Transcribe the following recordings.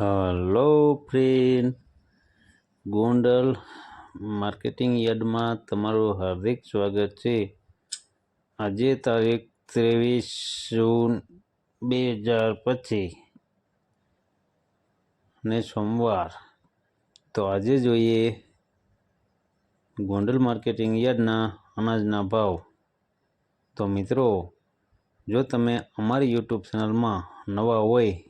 Hello friend Gondal marketing યાર્ડમાં તમારું હાર્દિક સ્વાગત છે. આજે તારીખ ત્રેવીસ જૂન બે હજાર પચીસ ને સોમવાર. તો આજે જોઈએ ગોંડલ માર્કેટિંગ યાર્ડના અનાજના ભાવ. તો મિત્રો, જો તમે અમારી યુટ્યુબ ચેનલમાં નવા હોય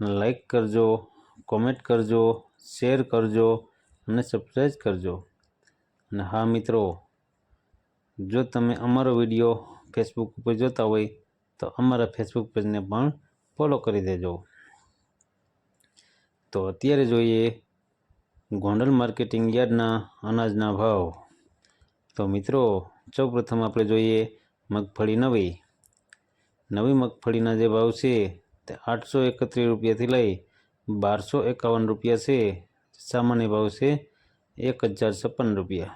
લાઈક કરજો કોમેન્ટ કરજો શેર કરજો અને સબસ્ક્રાઈબ કરજો. અને હા મિત્રો, જો તમે અમારો વીડિયો ફેસબુક ઉપર જોતા હોય, તો અમારા ફેસબુક પેજને પણ ફોલો કરી દેજો. તો અત્યારે જોઈએ, ગોંડલ માર્કેટિંગ યાર્ડના અનાજના ભાવ. તો મિત્રો, સૌપ્રથમ આપણે જોઈએ મગફળી નવી. નવી મગફળીના જે ભાવ છે આઠસો એકત્રીસ રૂપિયાથી લઈ બારસો એકાવન રૂપિયા છે. સામાન્ય ભાવ છે એક હજાર છપ્પન રૂપિયા.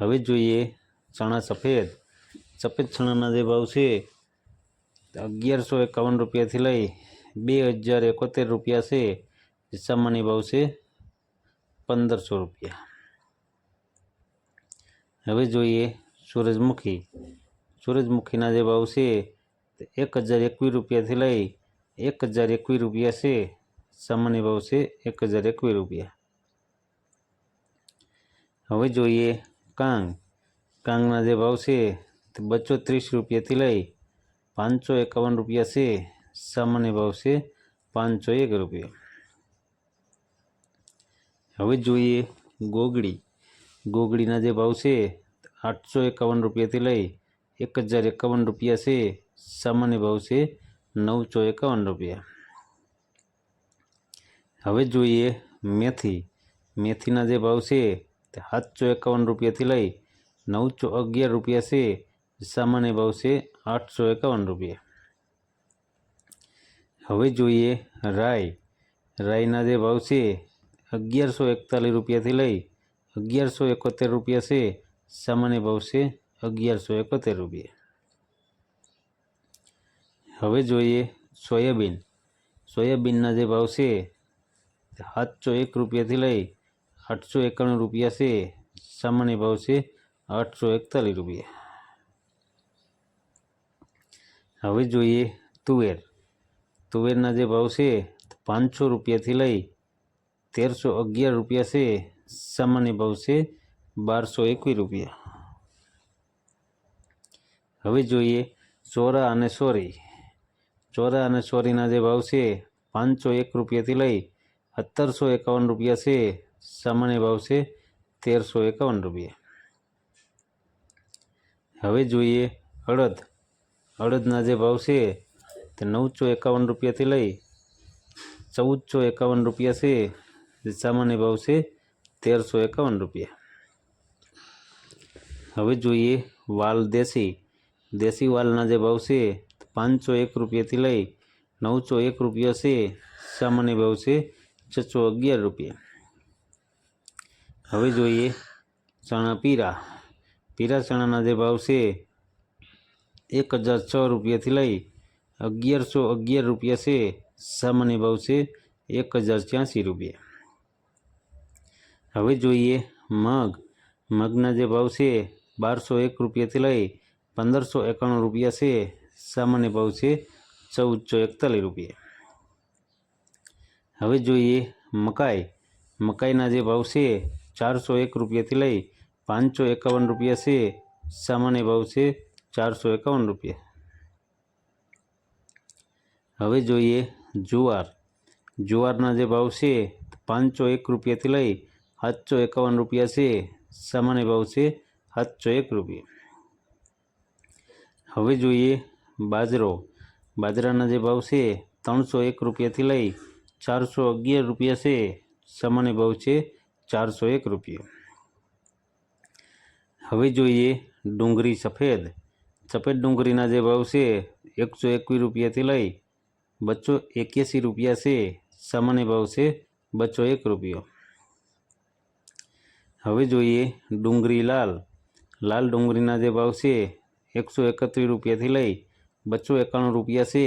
હવે જોઈએ ચણા સફેદ. સફેદ ચણાના જે ભાવ છે અગિયારસો એકાવન રૂપિયાથી લઈ બે હજાર એકોતેર રૂપિયા છે. સામાન્ય ભાવ છે પંદરસો રૂપિયા. હવે જોઈએ સૂરજમુખી. સૂરજમુખીના જે ભાવ છે એક હજાર એકવીસ રૂપિયાથી લઈ એક હજાર એકવીસ રૂપિયા છે, સામાન્ય ભાવ છે એક હજાર એકવીસ રૂપિયા. હવે જોઈએ કાંગ. કાંગના જે ભાવ છે તે બસો ત્રીસ રૂપિયાથી લઈ પાંચસો એકાવન રૂપિયા છે, સામાન્ય ભાવ છે પાંચસો એક રૂપિયા. હવે જોઈએ ગોગડી. ગોગડીના જે ભાવ છે આઠસો એકાવન રૂપિયાથી લઈ એક હજાર એકાવન રૂપિયા છે સામાન્ય ભાવ છે નવસો એકાવન રૂપિયા. હવે જોઈએ મેથી. મેથીના જે ભાવ છે તે સાતસો એકાવન રૂપિયાથી લઈ નવસો અગિયાર રૂપિયા છે. સામાન્ય ભાવ છે આઠસો એકાવન રૂપિયા. હવે જોઈએ રાય રાઈના જે ભાવ છે અગિયારસો એકતાલીસ રૂપિયાથી લઈ અગિયારસો એકોતેર રૂપિયા છે. સામાન્ય ભાવ છે અગિયારસો એકોતેર રૂપિયા. હવે જોઈએ સોયાબીન. સોયાબીનના જે ભાવ છે, સાતસો એક રૂપિયાથી લઈ આઠસો એકાણું રૂપિયા છે. સામાન્ય ભાવ છે આઠસો એકતાલીસ રૂપિયા. હવે જોઈએ તુવેર. તુવેરના જે ભાવ છે પાંચસો રૂપિયાથી લઈ તેરસો અગિયાર રૂપિયા છે. સામાન્ય ભાવ છે બારસો એકવીસ રૂપિયા. હવે જોઈએ ચોરા અને સોરી. ચોરા અને ચોરીના જે ભાવ છે, પાંચસો એક રૂપિયાથી લઈ સત્તરસો એકાવન રૂપિયા છે, સામાન્ય ભાવ છે, તેરસો એકાવન રૂપિયા. હવે જોઈએ અડદ. અડદના જે ભાવ છે, તે નવસો એકાવન રૂપિયાથી લઈ ચૌદસો એકાવન રૂપિયા છે, જે સામાન્ય ભાવ છે, તેરસો એકાવન રૂપિયા. હવે જોઈએ વાલ દેશી. દેશી વાલના જે ભાવ છે પાંચસો એક રૂપિયાથી લઈ નવસો એક રૂપિયા છે. સામાન્ય ભાવ છે છસો અગિયાર રૂપિયા. હવે જોઈએ ચણા પીરા. પીરા ચણાના જે ભાવ છે એક હજાર છ રૂપિયાથી લઈ અગિયારસો અગિયાર રૂપિયા છે. સામાન્ય ભાવ છે એક હજાર છ્યાસી રૂપિયા. હવે જોઈએ મગ. મગના જે ભાવ છે બારસો એક રૂપિયાથી લઈ પંદરસો એકાણું રૂપિયા છે. સામાન્ય ભાવ છે ચૌદસો એકતાલીસ રૂપિયા. હવે જોઈએ મકાઈ. મકાઈના જે ભાવ છે ચારસો એક રૂપિયાથી લઈ પાંચસો એકાવન રૂપિયા છે. સામાન્ય ભાવ છે ચારસો એકાવન રૂપિયા. હવે જોઈએ જુવાર. જુવારના જે ભાવ છે પાંચસો એક રૂપિયાથી લઈ સાતસો એકાવન રૂપિયા છે. સામાન્ય ભાવ છે સાતસો એક રૂપિયા. હવે જોઈએ બાજરો. બાજરાના જે ભાવ છે, ત્રણસો એક રૂપિયાથી લઈ ચારસો અગિયાર રૂપિયા છે. સામાન્ય ભાવ છે, ચારસો એક રૂપિયા. હવે જોઈએ ડુંગળી સફેદ. સફેદ ડુંગળીના જે ભાવ છે, એકસો એકવીસ રૂપિયાથી લઈ બસો એક્યાસી રૂપિયા છે. સામાન્ય ભાવ છે, બસો એક રૂપિયો. હવે જોઈએ ડુંગળી લાલ. લાલ ડુંગળીના જે ભાવ છે, એકસો એકત્રીસ રૂપિયાથી લઈ બસો એકાણું રૂપિયા છે,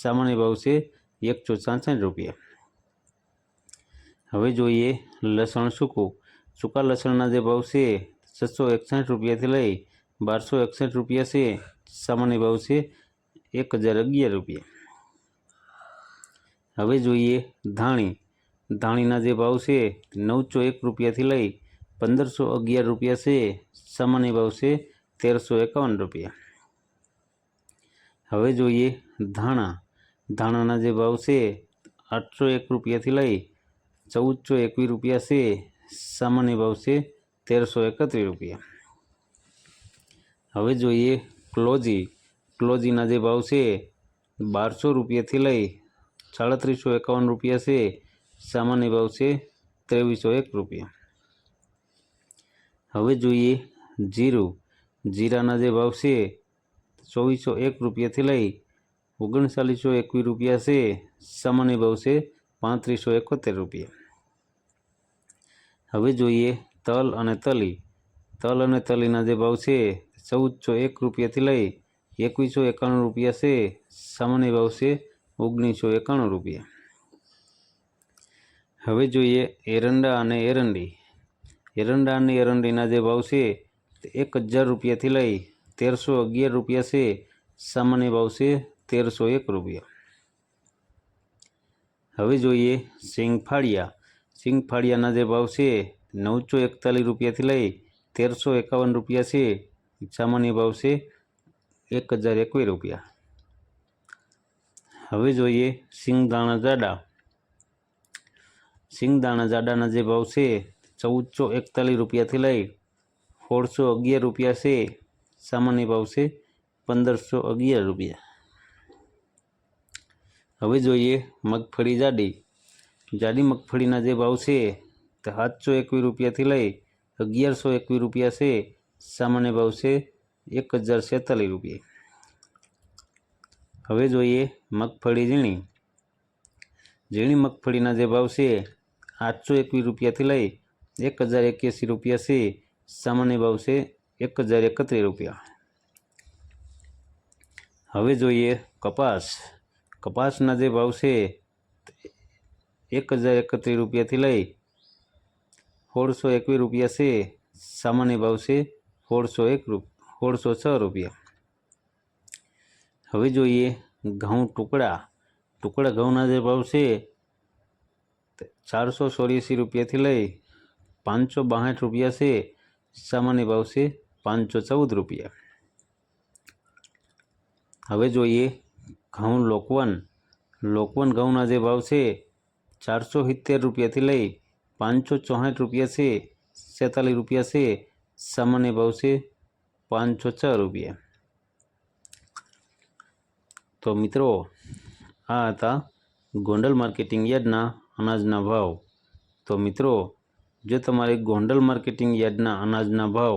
સામાન્ય ભાવ છે એકસો છાસઠ રૂપિયા. હવે જોઈએ લસણ સૂકું. સૂકા લસણના જે ભાવ છે, છસો એકસઠ રૂપિયાથી લઈ બારસો એકસઠ રૂપિયા છે, સામાન્ય ભાવ છે એક હજાર અગિયાર રૂપિયા. હવે જોઈએ ધાણી. ધાણીના જે ભાવ છે, નવસો એક રૂપિયાથી લઈ પંદરસો અગિયાર રૂપિયા છે, સામાન્ય ભાવ છે તેરસો એકાવન રૂપિયા. હવે જોઈએ ધાણા. ધાણાના જે ભાવ છે, આઠસો એક રૂપિયાથી લઈ ચૌદસો એકવીસ રૂપિયા છે. સામાન્ય ભાવ છે તેરસો એકત્રીસ રૂપિયા. હવે જોઈએ ક્લોજી. ક્લોજીના જે ભાવ છે, બારસો રૂપિયાથી લઈ સાડત્રીસો એકાવન રૂપિયા છે. સામાન્ય ભાવ છે ત્રેવીસો એક રૂપિયા. હવે જોઈએ જીરું. જીરાના જે ભાવ છે ચોવીસો એક રૂપિયાથી લઈ ઓગણચાલીસો એકવીસ રૂપિયા છે. સામાન્ય ભાવ છે પાંત્રીસો એકોતેર રૂપિયા. હવે જોઈએ તલ અને તલી. તલ અને તલીના જે ભાવ છે ચૌદસો એક રૂપિયાથી લઈ એકવીસો એકાણું રૂપિયા છે. સામાન્ય ભાવ છે ઓગણીસો એકાણું રૂપિયા. હવે જોઈએ એરંડા અને એરંડી. એરંડા અને એરંડીના જે ભાવ છે એક હજાર રૂપિયાથી લઈ તેરસો અગિયાર રૂપિયા છે. સામાન્ય ભાવ છે તેરસો એક રૂપિયા. હવે જોઈએ સિંગફાળિયા. સિંગફાળિયાના જે ભાવ છે નવસો એકતાલીસ રૂપિયાથી લઈ તેરસો એકાવન રૂપિયા છે. સામાન્ય ભાવ છે એક હજાર એકવીસ રૂપિયા. હવે જોઈએ સિંગદાણા જાડા. સિંગદાણા જાડાના જે ભાવ છે ચૌદસો એકતાલીસ રૂપિયાથી લઈ સોળસો અગિયાર રૂપિયા છે. સામાન્ય ભાવ છે પંદરસો અગિયાર રૂપિયા. હવે જોઈએ મગફળી જાડી. જાડી મગફળીના જે ભાવ છે તે સાતસો એકવીસ રૂપિયાથી લઈ અગિયારસો એકવીસ રૂપિયા છે. સામાન્ય ભાવ છે એક હજાર છેતાલીસ રૂપિયા. હવે જોઈએ મગફળી ઝીણી. ઝીણી મગફળીના જે ભાવ છે આઠસો એકવીસ રૂપિયાથી લઈ એક હજાર એક્યાસી રૂપિયા છે. સામાન્ય ભાવ છે એક હજાર એકત્રીસ રૂપિયા. હવે જોઈએ કપાસ. કપાસના જે ભાવ છે, એક હજાર એકત્રીસ રૂપિયાથી લઈ સોળસો એકવીસ રૂપિયા છે. સામાન્ય ભાવ છે સોળસો એક રૂપ, સોળસો છ રૂપિયા. હવે જોઈએ ઘઉં ટુકડા. ટુકડા ઘઉંના જે ભાવ છે, ચારસો ચોર્યાસી રૂપિયાથી લઈ પાંચસો બાસઠ રૂપિયા છે. સામાન્ય ભાવ છે પાંચસો ચૌદ રૂપિયા. હવે જોઈએ ઘઉં લોકવન. લોકવન ઘઉંના જે ભાવ છે, ચારસો સિત્તેર રૂપિયાથી લઈ પાંચસો ચોસઠ રૂપિયા છે, છેતાલીસ રૂપિયા છે, સામાન્ય ભાવ છે પાંચસો છ રૂપિયા. તો મિત્રો, આ હતા ગોંડલ માર્કેટિંગ યાર્ડના અનાજના ભાવ. તો મિત્રો, જો તમારે ગોંડલ માર્કેટિંગ યાર્ડના અનાજના ભાવ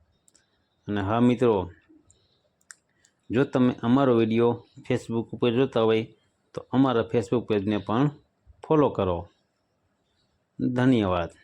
અને હા, મિત્રો, જો તમે અમારો વીડિયો ફેસબુક ઉપર જોતા હોય, તો અમારા ફેસબુક પેજને પણ ફોલો કરો. ધન્યવાદ.